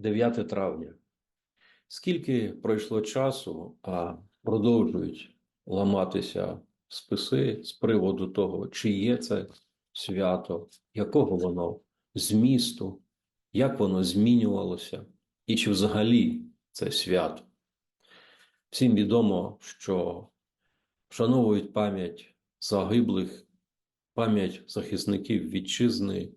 9 травня. Скільки пройшло часу, а продовжують ламатися списи з приводу того, чи є це свято, якого воно змісту, як воно змінювалося, і чи взагалі це свято. Всім відомо, що вшановують пам'ять загиблих, пам'ять захисників вітчизни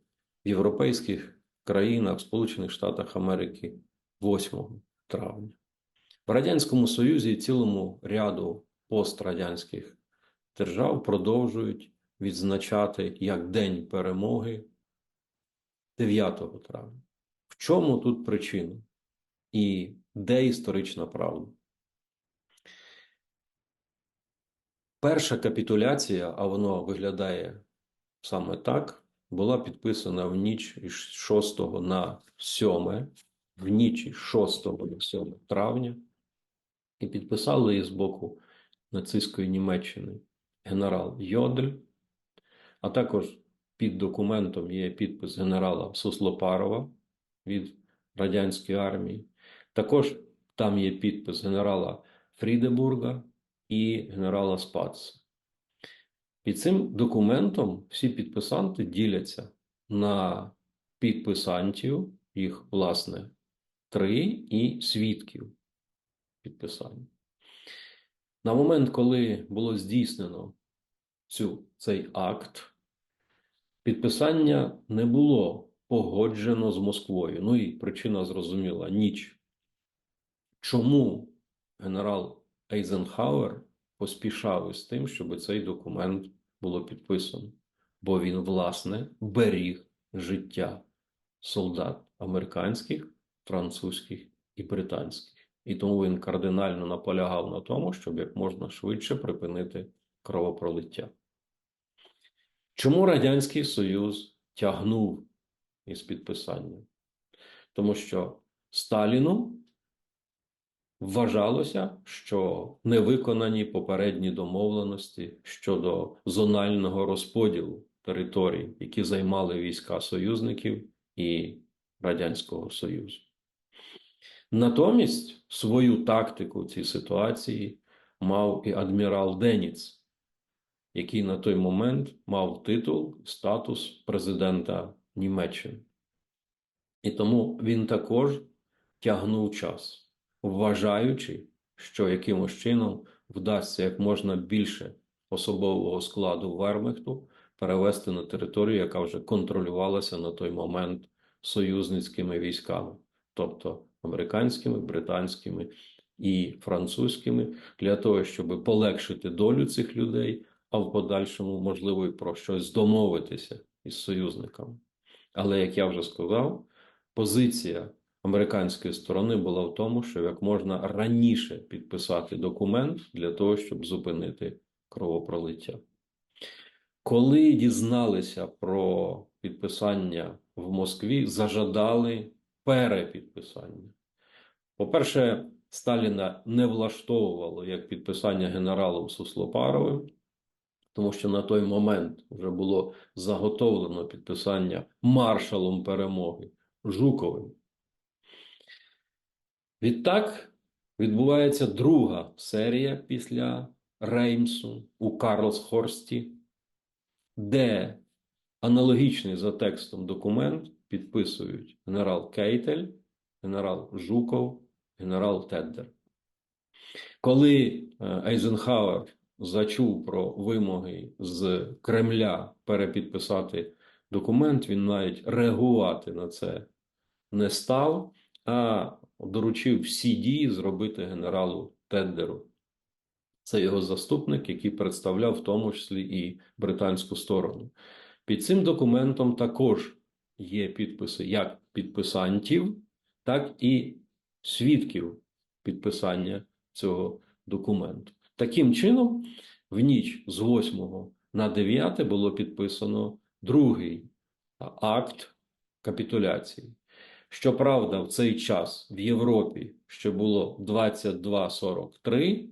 в європейських країнах, Сполучених Штатах Америки 8 травня. В Радянському Союзі і цілому ряду пострадянських держав продовжують відзначати як День перемоги 9 травня. В чому тут причина? І де історична правда? Перша капітуляція, а воно виглядає саме так, була підписана в ніч із 6 на 7, в ніч із 6 на 7 травня, і підписали її з боку нацистської Німеччини генерал Йодель, а також під документом є підпис генерала Суслопарова від радянської армії. Також там є підпис генерала Фрідебурга і генерала Спаца. Під цим документом всі підписанти діляться на підписантів, їх, власне, три, і свідків підписання. На момент, коли було здійснено цю, цей акт, підписання не було погоджено з Москвою. Ну і причина зрозуміла ніч. Чому генерал Ейзенхауер поспішав із тим, щоб цей документ було підписано? Бо він, власне, беріг життя солдат американських, французьких і британських. І тому він кардинально наполягав на тому, щоб як можна швидше припинити кровопролиття. Чому Радянський Союз тягнув із підписанням? Тому що Сталіну вважалося, що не виконані попередні домовленості щодо зонального розподілу територій, які займали війська союзників і Радянського Союзу. Натомість свою тактику в цій ситуації мав і адмірал Деніц, який на той момент мав титул, статус президента Німеччини. І тому він також тягнув час, вважаючи, що якимось чином вдасться як можна більше особового складу Вермехту перевести на територію, яка вже контролювалася на той момент союзницькими військами, тобто американськими, британськими і французькими, для того, щоб полегшити долю цих людей, а в подальшому, можливо, і про щось домовитися із союзниками. Але, як я вже сказав, позиція американської сторони була в тому, що як можна раніше підписати документ для того, щоб зупинити кровопролиття. Коли дізналися про підписання в Москві, зажадали перепідписання. По-перше, Сталіна не влаштовувало як підписання генералом Суслопаровим, тому що на той момент вже було заготовлено підписання маршалом перемоги Жуковим. Відтак відбувається друга серія після Реймсу у Карлсхорсті, де аналогічний за текстом документ підписують генерал Кейтель, генерал Жуков, генерал Теддер. Коли Ейзенхауер зачув про вимоги з Кремля перепідписати документ, він навіть реагувати на це не став, а доручив всі дії зробити генералу Теддеру. Це його заступник, який представляв в тому числі і британську сторону. Під цим документом також є підписи як підписантів, так і свідків підписання цього документу. Таким чином, в ніч з 8 на 9 було підписано другий акт капітуляції. Щоправда, в цей час в Європі ще було 22.43,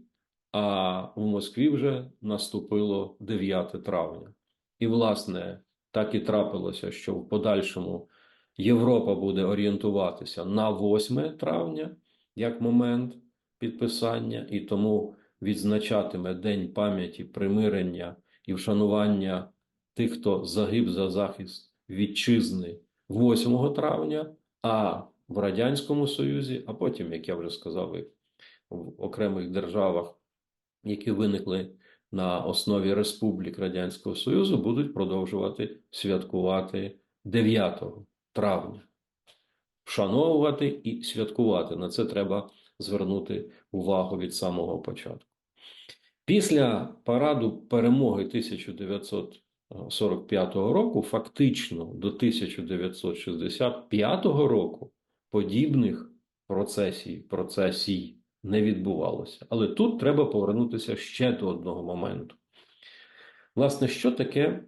а в Москві вже наступило 9 травня. І, власне, так і трапилося, що в подальшому Європа буде орієнтуватися на 8 травня як момент підписання, і тому відзначатиме День пам'яті примирення і вшанування тих, хто загиб за захист вітчизни 8 травня, а в Радянському Союзі, а потім, як я вже сказав, в окремих державах, які виникли на основі республік Радянського Союзу, будуть продовжувати святкувати 9 травня. Вшановувати і святкувати. На це треба звернути увагу від самого початку. Після параду перемоги 1945 року, фактично до 1965 року, подібних процесій, процесій не відбувалося. Але тут треба повернутися ще до одного моменту. Власне, що таке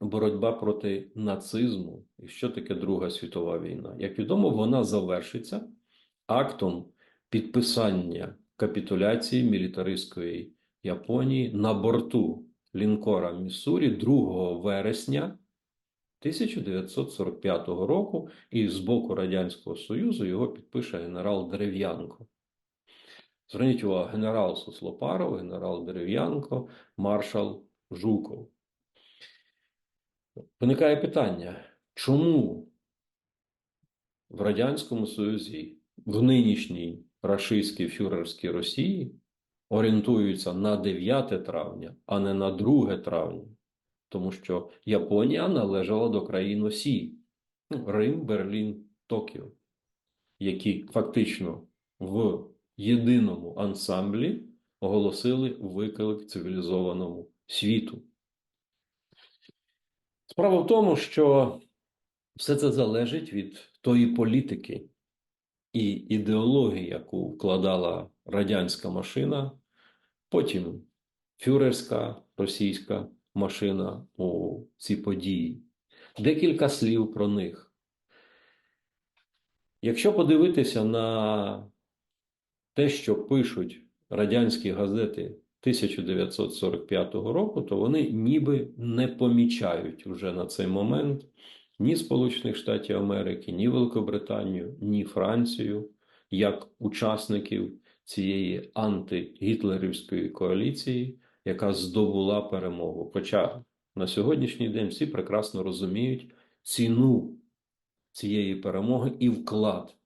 боротьба проти нацизму і що таке Друга світова війна? Як відомо, вона завершиться актом підписання капітуляції мілітаристської Японії на борту лінкора Міссурі 2 вересня 1945 року, і з боку Радянського Союзу його підпише генерал Дерев'янко. Зверніть увагу, генерал Суслопаров, генерал Дерев'янко, маршал Жуков. Виникає питання, чому в Радянському Союзі, в нинішній рашистській фюрерській Росії орієнтуються на 9 травня, а не на 2 травня? Тому що Японія належала до країн Осі, ну, Рим, Берлін, Токіо, які фактично в єдиному ансамблі оголосили виклик цивілізованому світу. Справа в тому, що все це залежить від тої політики і ідеології, яку вкладала радянська машина, потім фюрерська російська машина у ці події. Декілька слів про них. Якщо подивитися на те, що пишуть радянські газети 1945 року, то вони ніби не помічають вже на цей момент ні Сполучених Штатів Америки, ні Великобританію, ні Францію як учасників цієї антигітлерівської коаліції, яка здобула перемогу. Хоча на сьогоднішній день всі прекрасно розуміють ціну цієї перемоги і вклад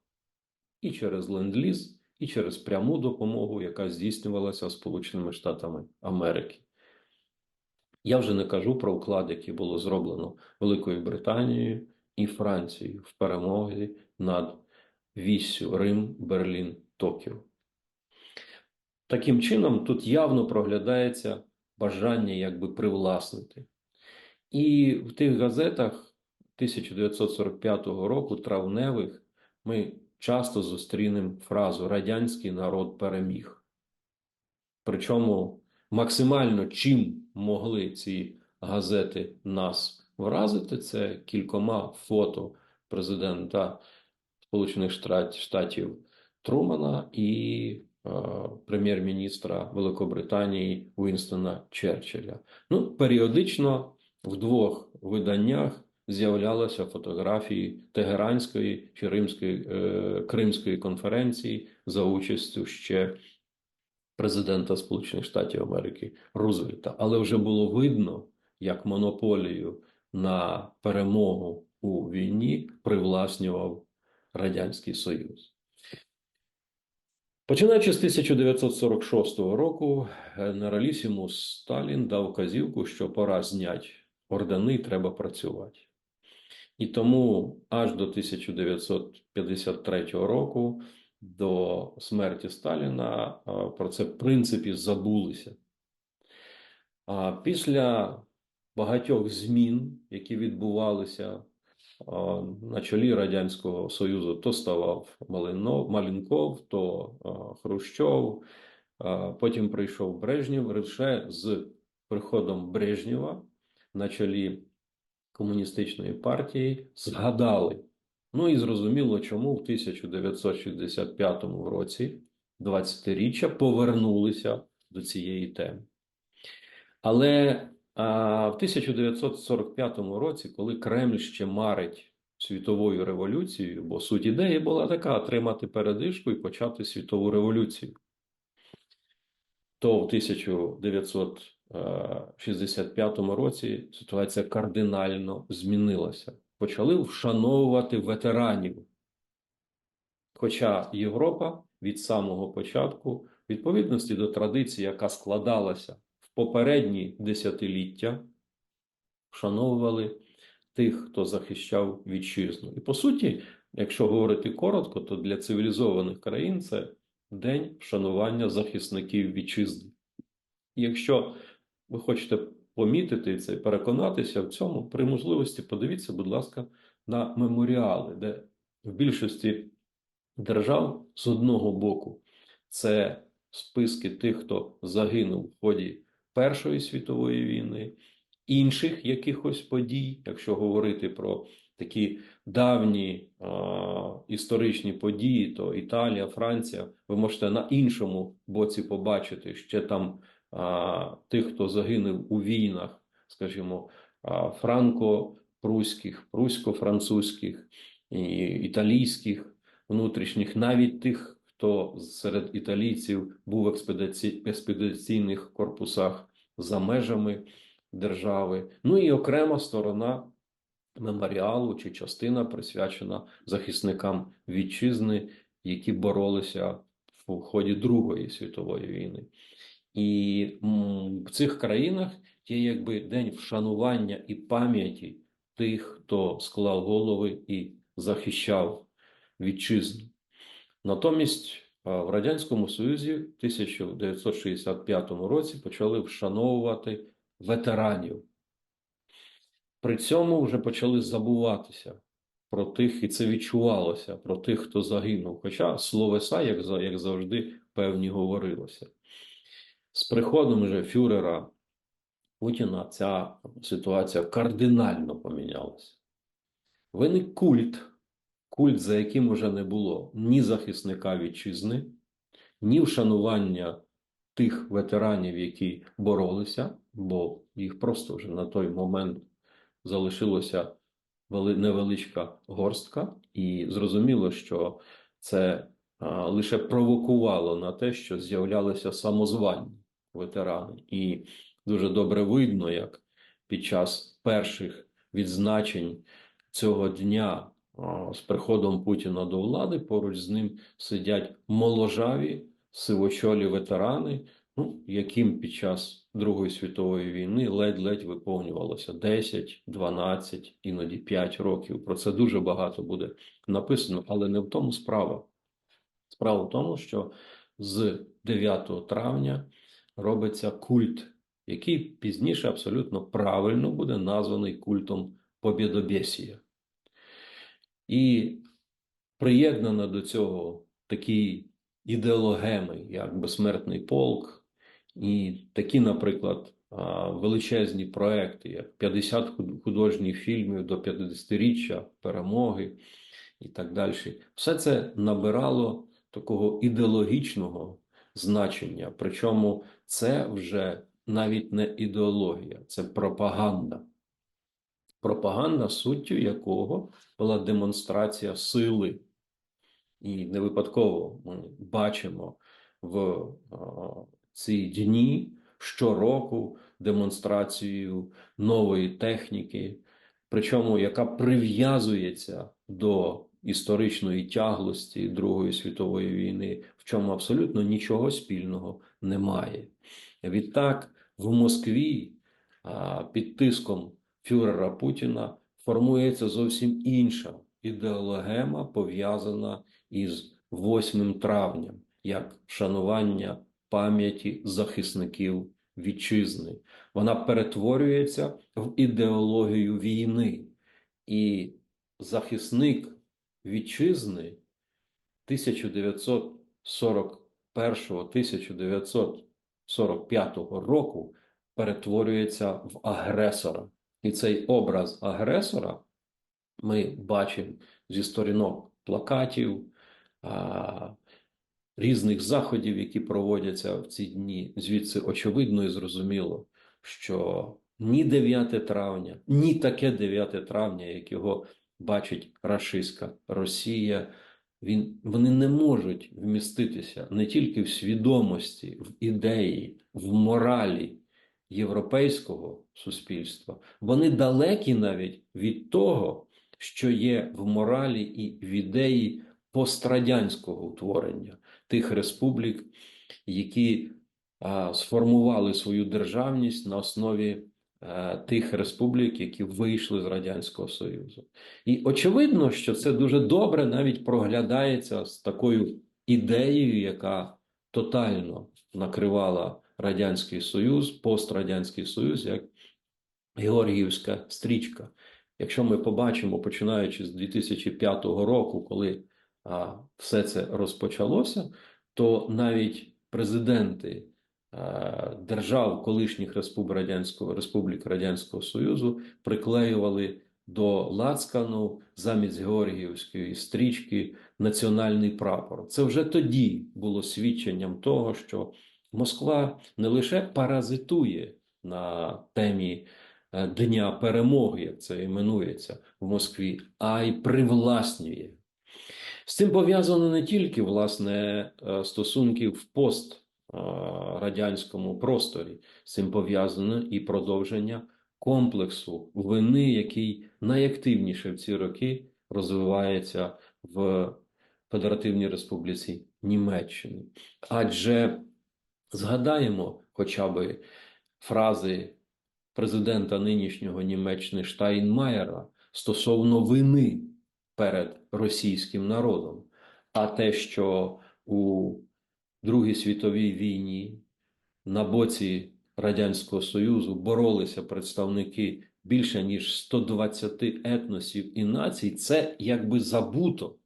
і через ленд-ліз, і через пряму допомогу, яка здійснювалася Сполученими Штатами Америки. Я вже не кажу про вклад, який було зроблено Великою Британією і Францією в перемозі над віссю Рим, Берлін, Токіо. Таким чином, тут явно проглядається бажання якби привласнити. І в тих газетах 1945 року, травневих, ми часто зустрінемо фразу Радянський народ переміг. Причому максимально чим могли ці газети нас вразити, це кількома фото президента Сполучених Штатів Трумана і прем'єр-міністра Великобританії Уінстона Черчилля. Ну, періодично в двох виданнях з'являлися фотографії Тегеранської чи Римської е, Кримської конференції за участю ще президента Сполучених Штатів Америки Рузвельта. Але вже було видно, як монополію на перемогу у війні привласнював Радянський Союз. Починаючи з 1946 року, генералісімус Сталін дав казівку, що пора зняти ордени, треба працювати. І тому аж до 1953 року, до смерті Сталіна, про це в принципі забулися. А після багатьох змін, які відбувалися на чолі Радянського Союзу, то ставав Малінков, то Хрущов, потім прийшов Брежнєв. Лише з приходом Брежнєва на чолі комуністичної партії згадали. Ну і зрозуміло, чому в 1965 році, 20-річчя, повернулися до цієї теми. Але а, в 1945 році, коли Кремль ще марить світовою революцією, бо суть ідеї була така: отримати передишку і почати світову революцію. То в 1965 році ситуація кардинально змінилася. Почали вшановувати ветеранів. Хоча Європа від самого початку, відповідності до традиції, яка складалася попередні десятиліття, вшановували тих, хто захищав вітчизну. І по суті, якщо говорити коротко, то для цивілізованих країн це день вшанування захисників вітчизни. І якщо ви хочете помітити це і переконатися в цьому, при можливості подивіться, будь ласка, на меморіали, де в більшості держав з одного боку це списки тих, хто загинув в ході Першої світової війни, інших якихось подій, якщо говорити про такі давні а, історичні події, то Італія, Франція, ви можете на іншому боці побачити ще там а, тих, хто загинув у війнах, скажімо, а, франко-пруських, прусько-французьких, і італійських, внутрішніх, навіть тих, хто серед італійців був в експедиці... експедиційних корпусах за межами держави. Ну і окрема сторона меморіалу чи частина присвячена захисникам вітчизни, які боролися в ході Другої світової війни. І в цих країнах є якби день вшанування і пам'яті тих, хто склав голови і захищав вітчизну. Натомість в Радянському Союзі в 1965 році почали вшановувати ветеранів. При цьому вже почали забуватися про тих, і це відчувалося, про тих, хто загинув. Хоча словеса, як, як завжди, певні говорилося. З приходом вже фюрера Путіна ця ситуація кардинально помінялася. Виник культ, культ, за яким уже не було ні захисника вітчизни, ні вшанування тих ветеранів, які боролися, бо їх просто вже на той момент залишилося невеличка горстка, і зрозуміло, що це лише провокувало на те, що з'являлися самозвані ветерани. І дуже добре видно, як під час перших відзначень цього дня з приходом Путіна до влади поруч з ним сидять моложаві сивочолі ветерани, ну, яким під час Другої світової війни ледь-ледь виповнювалося 10, 12, іноді 5 років. Про це дуже багато буде написано, але не в тому справа. Справа в тому, що з 9 травня робиться культ, який пізніше абсолютно правильно буде названий культом Побєдобєсія. І приєднано до цього такі ідеологеми, як безсмертний полк, і такі, наприклад, величезні проекти, як 50 художніх фільмів до 50-річчя перемоги і так далі. Все це набирало такого ідеологічного значення. Причому це вже навіть не ідеологія, це пропаганда. Пропаганда, суттю якого була демонстрація сили. І не випадково ми бачимо в а, ці дні щороку демонстрацію нової техніки, причому яка прив'язується до історичної тяглості Другої світової війни, в чому абсолютно нічого спільного немає. Відтак, в Москві під тиском фюрера Путіна формується зовсім інша ідеологема, пов'язана із 8 травням, як вшанування пам'яті захисників вітчизни. Вона перетворюється в ідеологію війни. І захисник вітчизни 1941-1945 року перетворюється в агресора. І цей образ агресора ми бачимо зі сторінок плакатів, різних заходів, які проводяться в ці дні. Звідси очевидно і зрозуміло, що ні 9 травня, ні таке 9 травня, як його бачить рашистська Росія, він, вони не можуть вміститися не тільки в свідомості, в ідеї, в моралі європейського суспільства. Вони далекі навіть від того, що є в моралі і в ідеї пострадянського утворення тих республік, які а, сформували свою державність на основі а, тих республік, які вийшли з Радянського Союзу. І очевидно, що це дуже добре навіть проглядається з такою ідеєю, яка тотально накривала Радянський Союз, пострадянський Союз, як Георгіївська стрічка. Якщо ми побачимо, починаючи з 2005 року, коли а, все це розпочалося, то навіть президенти а, держав колишніх республік Радянського, Республік Радянського Союзу приклеювали до Лацкану замість Георгіївської стрічки національний прапор. Це вже тоді було свідченням того, що Москва не лише паразитує на темі е, Дня перемоги, як це іменується в Москві, а й привласнює. З цим пов'язано не тільки власне е, стосунки в пострадянському просторі, з цим пов'язано і продовження комплексу вини, який найактивніше в ці роки розвивається в Федеративній Республіці Німеччини. Адже згадаємо хоча б фрази президента нинішнього Німеччини Штайнмаєра стосовно вини перед російським народом, а те, що у Другій світовій війні на боці Радянського Союзу боролися представники більше ніж 120 етносів і націй, це якби забуто.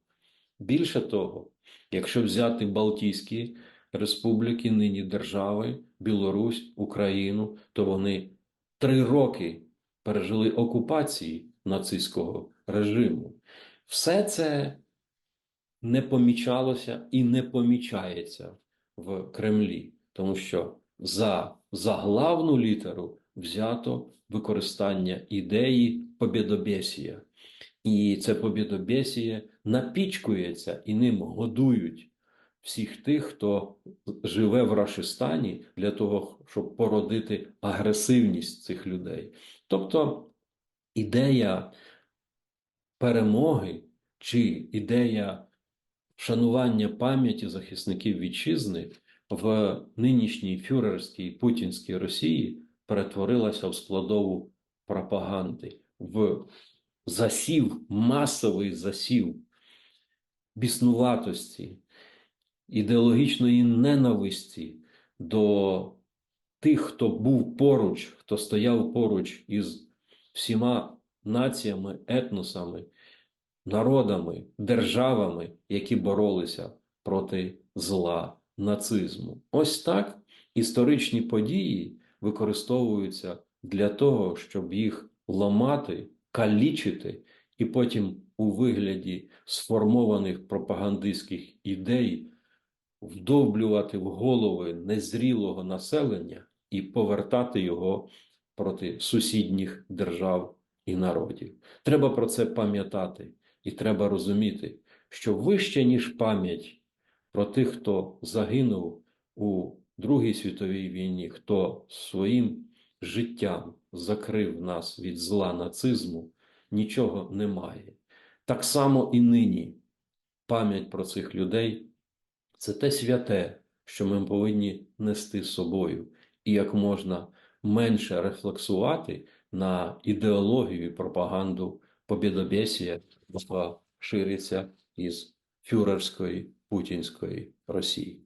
Більше того, якщо взяти Балтійські республіки, нині держави, Білорусь, Україну, то вони три роки пережили окупації нацистського режиму. Все це не помічалося і не помічається в Кремлі, тому що за заглавну літеру взято використання ідеї побєдобєсія. І це побєдобєсіє напічкується і ним годують всіх тих, хто живе в Рашистані для того, щоб породити агресивність цих людей. Тобто ідея перемоги чи ідея шанування пам'яті захисників вітчизни в нинішній фюрерській путінській Росії перетворилася в складову пропаганди, в засів, масовий засів біснуватості, ідеологічної ненависті до тих, хто був поруч, хто стояв поруч із всіма націями, етносами, народами, державами, які боролися проти зла нацизму. Ось так історичні події використовуються для того, щоб їх ламати, калічити, і потім у вигляді сформованих пропагандистських ідей вдовблювати в голови незрілого населення і повертати його проти сусідніх держав і народів. Треба про це пам'ятати, і треба розуміти, що вище ніж пам'ять про тих, хто загинув у Другій світовій війні, хто своїм життям закрив нас від зла нацизму, нічого немає. Так само і нині пам'ять про цих людей це те святе, що ми повинні нести з собою, і як можна менше рефлексувати на ідеологію і пропаганду побєдобєсія, яка шириться із фюрерської путінської Росії.